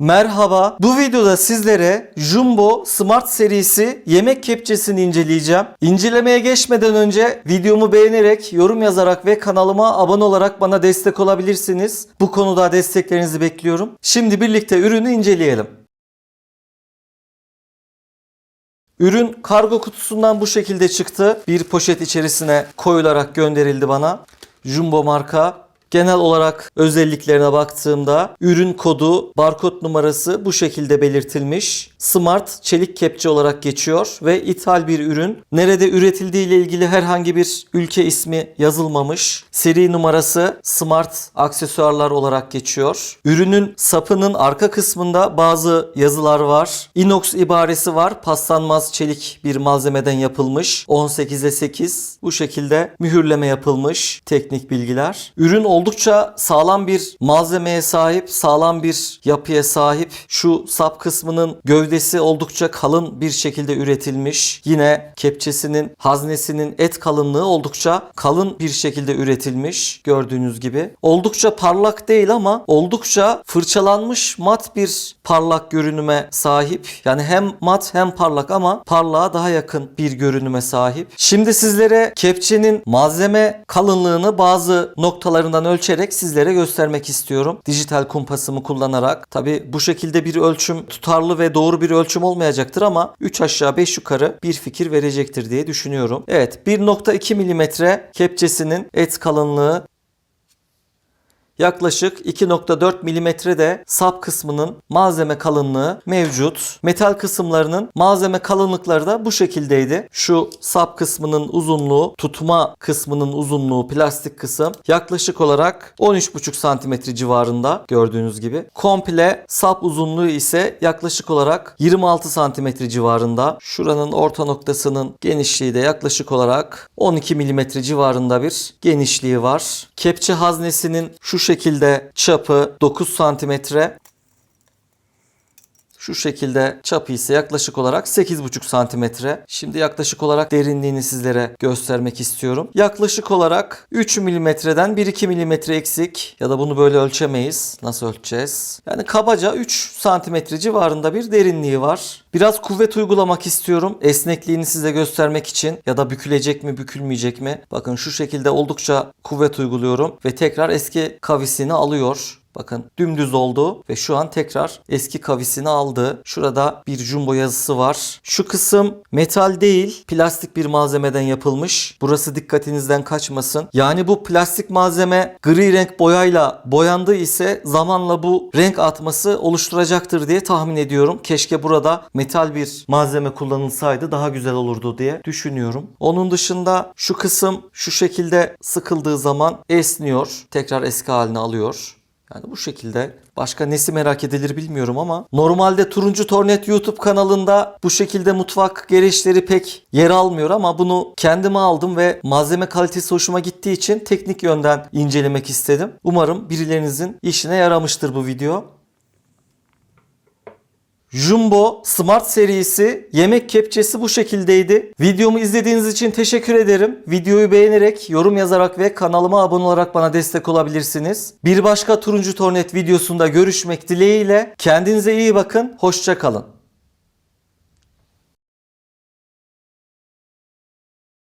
Merhaba. Bu videoda sizlere Jumbo Smart serisi yemek kepçesini inceleyeceğim. İncelemeye geçmeden önce videomu beğenerek, yorum yazarak ve kanalıma abone olarak bana destek olabilirsiniz. Bu konuda desteklerinizi bekliyorum. Şimdi birlikte ürünü inceleyelim. Ürün kargo kutusundan bu şekilde çıktı. Bir poşet içerisine koyularak gönderildi bana. Jumbo marka. Genel olarak özelliklerine baktığımda ürün kodu, barkod numarası bu şekilde belirtilmiş. Smart çelik kepçe olarak geçiyor ve ithal bir ürün. Nerede üretildiği ile ilgili herhangi bir ülke ismi yazılmamış. Seri numarası Smart aksesuarlar olarak geçiyor. Ürünün sapının arka kısmında bazı yazılar var. Inox ibaresi var. Paslanmaz çelik bir malzemeden yapılmış. 18'e 8 bu şekilde mühürleme yapılmış teknik bilgiler. Ürün oldukça sağlam bir malzemeye sahip, sağlam bir yapıya sahip. Şu sap kısmının gövdesi oldukça kalın bir şekilde üretilmiş. Yine kepçesinin haznesinin et kalınlığı oldukça kalın bir şekilde üretilmiş gördüğünüz gibi. Oldukça parlak değil ama oldukça fırçalanmış mat bir parlak görünüme sahip. Yani hem mat hem parlak ama parlağa daha yakın bir görünüme sahip. Şimdi sizlere kepçenin malzeme kalınlığını bazı noktalarından ölçerek sizlere göstermek istiyorum. Dijital kumpasımı kullanarak. Tabi bu şekilde bir ölçüm tutarlı ve doğru bir ölçüm olmayacaktır ama 3 aşağı 5 yukarı bir fikir verecektir diye düşünüyorum. Evet 1.2 milimetre kepçesinin et kalınlığı Yaklaşık 2.4 milimetre de sap kısmının malzeme kalınlığı mevcut. Metal kısımlarının malzeme kalınlıkları da bu şekildeydi. Şu sap kısmının uzunluğu, tutma kısmının uzunluğu, plastik kısım yaklaşık olarak 13,5 santimetre civarında gördüğünüz gibi. Komple sap uzunluğu ise yaklaşık olarak 26 santimetre civarında. Şuranın orta noktasının genişliği de yaklaşık olarak 12 milimetre civarında bir genişliği var. Kepçe haznesinin şu şekilde çapı 9 santimetre. Şu şekilde çapı ise yaklaşık olarak 8,5 santimetre. Şimdi yaklaşık olarak derinliğini sizlere göstermek istiyorum. Yaklaşık olarak 3 milimetreden 1-2 milimetre eksik ya da bunu böyle ölçemeyiz. Nasıl ölçeceğiz? Yani kabaca 3 santimetre civarında bir derinliği var. Biraz kuvvet uygulamak istiyorum. Esnekliğini size göstermek için ya da bükülecek mi bükülmeyecek mi? Bakın şu şekilde oldukça kuvvet uyguluyorum ve tekrar eski kavisini alıyor. Bakın dümdüz oldu ve şu an tekrar eski kavisini aldı. Şurada bir jumbo yazısı var. Şu kısım metal değil plastik bir malzemeden yapılmış. Burası dikkatinizden kaçmasın. Yani bu plastik malzeme gri renk boyayla boyandı ise zamanla bu renk atması oluşturacaktır diye tahmin ediyorum. Keşke burada metal bir malzeme kullanılsaydı daha güzel olurdu diye düşünüyorum. Onun dışında şu kısım şu şekilde sıkıldığı zaman esniyor. Tekrar eski halini alıyor. Yani bu şekilde başka nesi merak edilir bilmiyorum ama normalde Turuncu Tornet YouTube kanalında bu şekilde mutfak gereçleri pek yer almıyor ama bunu kendime aldım ve malzeme kalitesi hoşuma gittiği için teknik yönden incelemek istedim. Umarım birilerinizin işine yaramıştır bu video. Jumbo Smart serisi yemek kepçesi bu şekildeydi. Videomu izlediğiniz için teşekkür ederim. Videoyu beğenerek, yorum yazarak ve kanalıma abone olarak bana destek olabilirsiniz. Bir başka Turuncu Tornet videosunda görüşmek dileğiyle. Kendinize iyi bakın. Hoşça kalın.